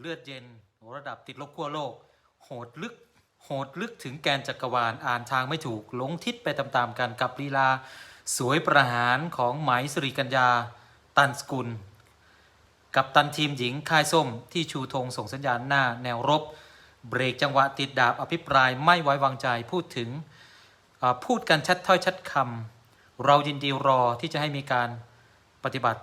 เลือดเย็นระดับติดลบขั้วโลก โหดลึก โหดลึกถึงแกนจักรวาลอ่านทางไม่ถูกหลงทิศไปตามๆกันกับลีลา สวยประหารของไหมสิริกัญญา ตันสกุล กับตันทีมหญิงค่ายส้มที่ชูธงส่งสัญญาณหน้าแนวรบ เบรกจังหวะติดดาบอภิปรายไม่ไว้วางใจพูดถึงพูดกันชัดถ้อยชัดคำเรายินดีรอที่จะให้มีการปฏิบัติ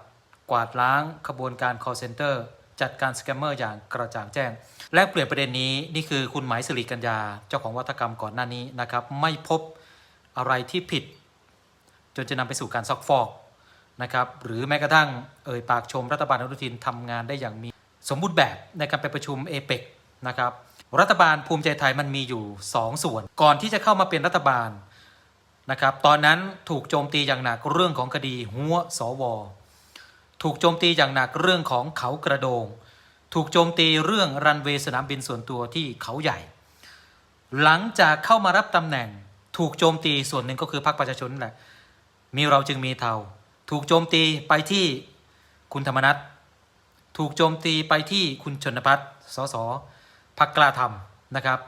กวาดล้างขบวนการ call center จัดการสแกมเมอร์อย่างกระจ่างแจ้ง และเปลี่ยนประเด็นนี้นี่คือคุณหมายสิริกัญญาเจ้าของวัฒกรรมก่อนหน้านี้นะครับ ไม่พบอะไรที่ผิด จนจะนำไปสู่การซอกฟอกนะครับหรือแม้กระทั่งเอ่ยปากชมรัฐบาลอนุทินทำงานได้อย่างมีสมบูรณ์แบบในการไปประชุมเอเปกนะครับรัฐบาลภูมิใจไทยมันมีอยู่ 2 ส่วน ก่อนที่จะเข้ามาเป็นรัฐบาลนะครับตอนนั้นถูกโจมตีอย่างหนักเรื่องของคดีหัวสว ถูกโจมตีอย่างหนักเรื่องของเขากระโดง ถูกโจมตีเรื่องรันเวย์สนามบินส่วนตัวที่เขาใหญ่ หลังจากเข้ามารับตำแหน่ง ถูกโจมตีส่วนหนึ่งก็คือพรรคประชาชนแหละ มีเราจึงมีเทาถูกโจมตีไปที่คุณธรรมนัฐถูกโจมตีไปที่คุณชนพัฒน์สสพักกล้าทำนะครับ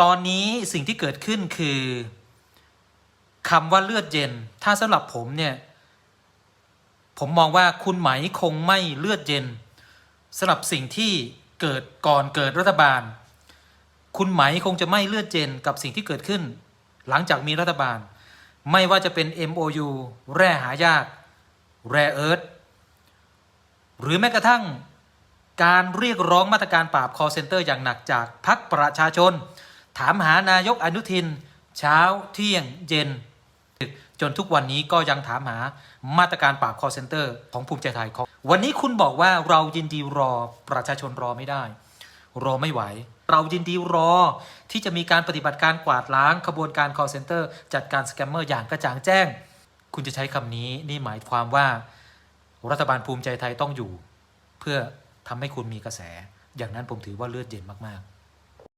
ตอนนี้สิ่งที่เกิดขึ้นคือคำว่าเลือดเย็น ถ้าสำหรับผมเนี่ย ผมมองว่าคุณไหมคงไม่เลือดเย็นสำหรับสิ่งที่เกิดก่อนเกิดรัฐบาล คุณไหมคงจะไม่เลือดเย็นกับสิ่งที่เกิดขึ้น หลังจากมีรัฐบาล ไม่ว่าจะเป็น MOU แร่หายาก แร่เอิร์ธหรือแม้กระทั่งการเรียกร้องมาตรการปราบ call center อย่างหนักจากพักประชาชน ถามหานายกอนุทิน เช้าเที่ยงเย็น จนทุกวันนี้ก็ยังถามหามาตรการปราบ call center ของภูมิใจไทยของวันนี้คุณบอกว่าเรายินดีรอประชาชนรอไม่ได้ รอไม่ไหว เรายินดีรอที่จะมีการปฏิบัติการกวาดล้างขบวนการ call center จัดการสแกมเมอร์อย่างกระจ่างแจ้ง คุณจะใช้คำนี้นี่หมายความว่า รัฐบาลภูมิใจไทยต้องอยู่ เพื่อทำให้คุณมีกระแส อย่างนั้นผมถือว่าเลือดเย็นมากๆ